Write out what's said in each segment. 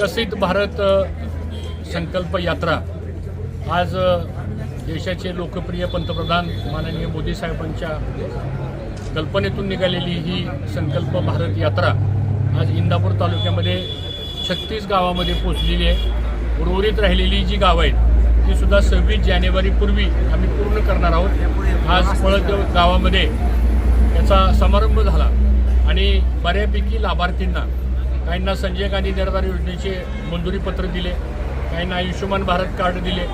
विकसित भारत संकल्प यात्रा. आज देशाचे लोकप्रिय पंतप्रधान माननीय मोदी साहेबांच्या कल्पनेतून निघालेली ही संकल्प भारत यात्रा आज इंदापूर तालुक्यामध्ये छत्तीस गावामध्ये पोचलेली आहे. उर्वरित राहिलेली जी गावं आहेत ती सुद्धा सव्वीस जानेवारीपूर्वी आम्ही पूर्ण करणार आहोत. आज पळत गावामध्ये याचा समारंभ झाला आणि बऱ्यापैकी लाभार्थींना काहींना संजय गांधी निराधार योजनेचे मंजुरी पत्र दिले काहींना आयुष्यमान भारत कार्ड दिले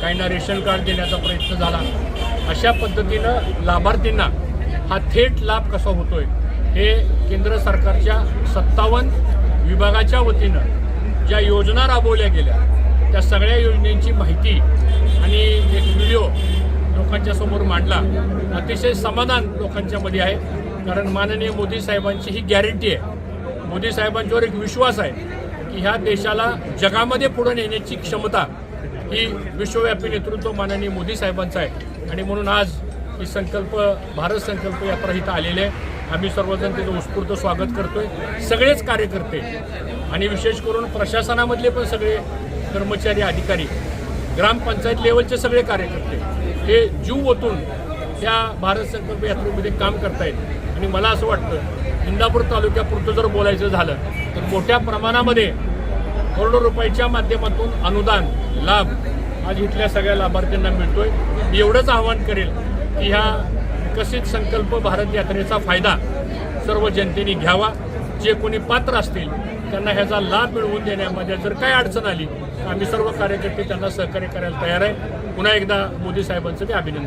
काहींना रेशन कार्ड देण्याचा प्रयत्न झाला. अशा पद्धतीनं लाभार्थींना हा थेट लाभ कसा होतोय हे केंद्र सरकारच्या सत्तावन्न विभागाच्या वतीनं ज्या योजना राबवल्या गेल्या त्या सगळ्या योजनेची माहिती आणि एक व्हिडिओ लोकांच्या समोर मांडला अतिशय समाधान लोकांच्यामध्ये आहे. कारण माननीय मोदी साहेबांची ही गॅरंटी आहे. मोदी साहेबांच्यावर एक विश्वास आहे की ह्या देशाला जगामध्ये पुढे नेण्याची क्षमता ही विश्वव्यापी नेतृत्व माननीय मोदी साहेबांचं आहे. आणि म्हणून आज ही संकल्प भारत संकल्प यात्रा इथं आलेली आहे. आम्ही सर्वजण त्याचं उत्स्फूर्त स्वागत करतोय. सगळेच कार्यकर्ते आणि विशेष करून प्रशासनामधले पण सगळे कर्मचारी अधिकारी ग्रामपंचायत लेवलचे सगळे कार्यकर्ते हे जीव ओतून त्या भारत संकल्प यात्रेमध्ये काम करतायत. आणि मला असं वाटतं इंदापूर तालुक्यापुरतं जर बोलायचं झालं तर मोठ्या प्रमाणामध्ये करोडो रुपयाच्या माध्यमातून अनुदान लाभ आज इथल्या सगळ्या लाभार्थ्यांना मिळतोय. मी एवढंच आवाहन करेल की ह्या विकसित संकल्प भारत यात्रेचा फायदा सर्व जनतेने घ्यावा. जे कोणी पात्र असतील त्यांना ह्याचा लाभ मिळवून देण्यामध्ये जर काय अडचण आली तर आम्ही सर्व कार्यकर्ते त्यांना सहकार्य करायला तयार आहे. पुन्हा एकदा मोदी साहेबांचं मी अभिनंदन